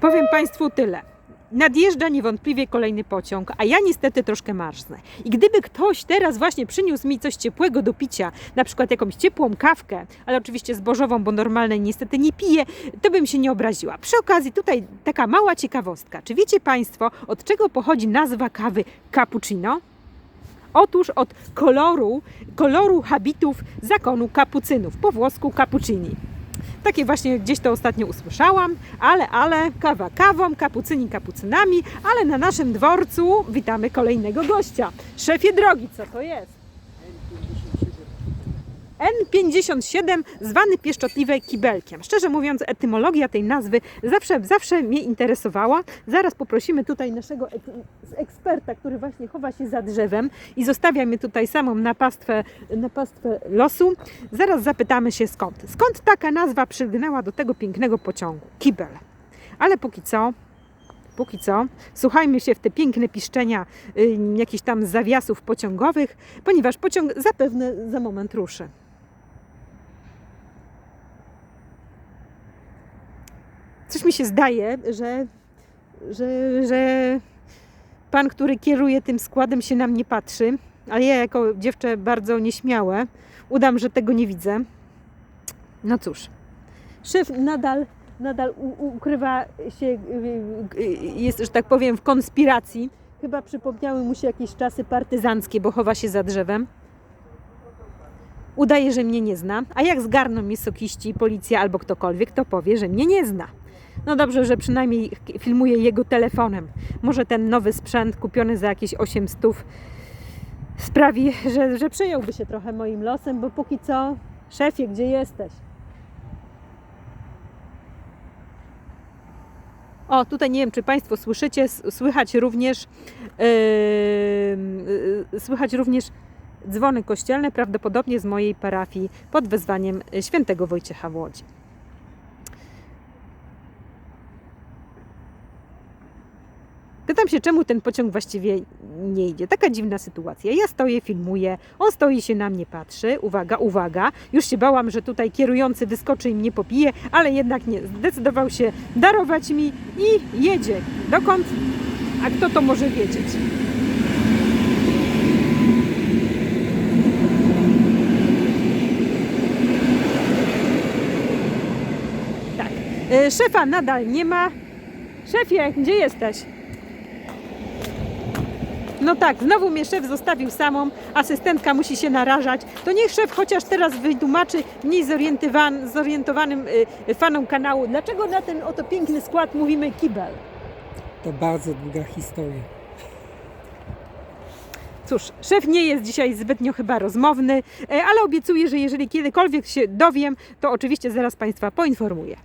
Powiem Państwu tyle. Nadjeżdża niewątpliwie kolejny pociąg, a ja niestety troszkę marznę. I gdyby ktoś teraz właśnie przyniósł mi coś ciepłego do picia, na przykład jakąś ciepłą kawkę, ale oczywiście zbożową, bo normalnej niestety nie piję, to bym się nie obraziła. Przy okazji tutaj taka mała ciekawostka. Czy wiecie Państwo, od czego pochodzi nazwa kawy cappuccino? Otóż od koloru, koloru habitów zakonu kapucynów, po włosku cappuccini. Takie właśnie gdzieś to ostatnio usłyszałam, ale, ale, kawa kawą, kapucyni kapucynami, ale na naszym dworcu witamy kolejnego gościa. Szefie drogi, co to jest? N57, zwany pieszczotliwie kibelkiem. Szczerze mówiąc, etymologia tej nazwy zawsze, zawsze mnie interesowała. Zaraz poprosimy tutaj naszego ek eksperta, który właśnie chowa się za drzewem i zostawia mnie tutaj samą na pastwę, na pastwę losu. Zaraz zapytamy się skąd. Skąd taka nazwa przygnęła do tego pięknego pociągu? Kibel. Ale póki co, póki co, słuchajmy się w te piękne piszczenia y, jakichś tam zawiasów pociągowych, ponieważ pociąg zapewne za moment ruszy. Coś mi się zdaje, że, że, że pan, który kieruje tym składem, się nam nie patrzy, ale ja jako dziewczę bardzo nieśmiałe udam, że tego nie widzę. No cóż, szef nadal, nadal ukrywa się, y, y, jest, że tak powiem, w konspiracji. Chyba przypomniały mu się jakieś czasy partyzanckie, bo chowa się za drzewem. Udaje, że mnie nie zna, a jak zgarną mnie sokiści, policja albo ktokolwiek, to powie, że mnie nie zna. No dobrze, że przynajmniej filmuje jego telefonem. Może ten nowy sprzęt kupiony za jakieś 800 sprawi, że, że przejąłby się trochę moim losem, bo póki co, szefie, gdzie jesteś? O, tutaj nie wiem, czy Państwo słyszycie, słychać również, yy, yy, słychać również dzwony kościelne, prawdopodobnie z mojej parafii pod wezwaniem świętego Wojciecha w Łodzi. Pytam się, czemu ten pociąg właściwie nie idzie. Taka dziwna sytuacja. Ja stoję, filmuję, on stoi się na mnie patrzy. Uwaga, uwaga. Już się bałam, że tutaj kierujący wyskoczy i mnie popije, ale jednak nie. Zdecydował się darować mi i jedzie. Dokąd? A kto to może wiedzieć? Tak. E, Szefa nadal nie ma. Szefie, gdzie jesteś? No tak, znowu mnie szef zostawił samą, asystentka musi się narażać. To niech szef chociaż teraz wytłumaczy mniej zorientowan, zorientowanym y, fanom kanału, dlaczego na ten oto piękny skład mówimy kibel. To bardzo długa historia. Cóż, szef nie jest dzisiaj zbytnio chyba rozmowny, e, ale obiecuję, że jeżeli kiedykolwiek się dowiem, to oczywiście zaraz Państwa poinformuję.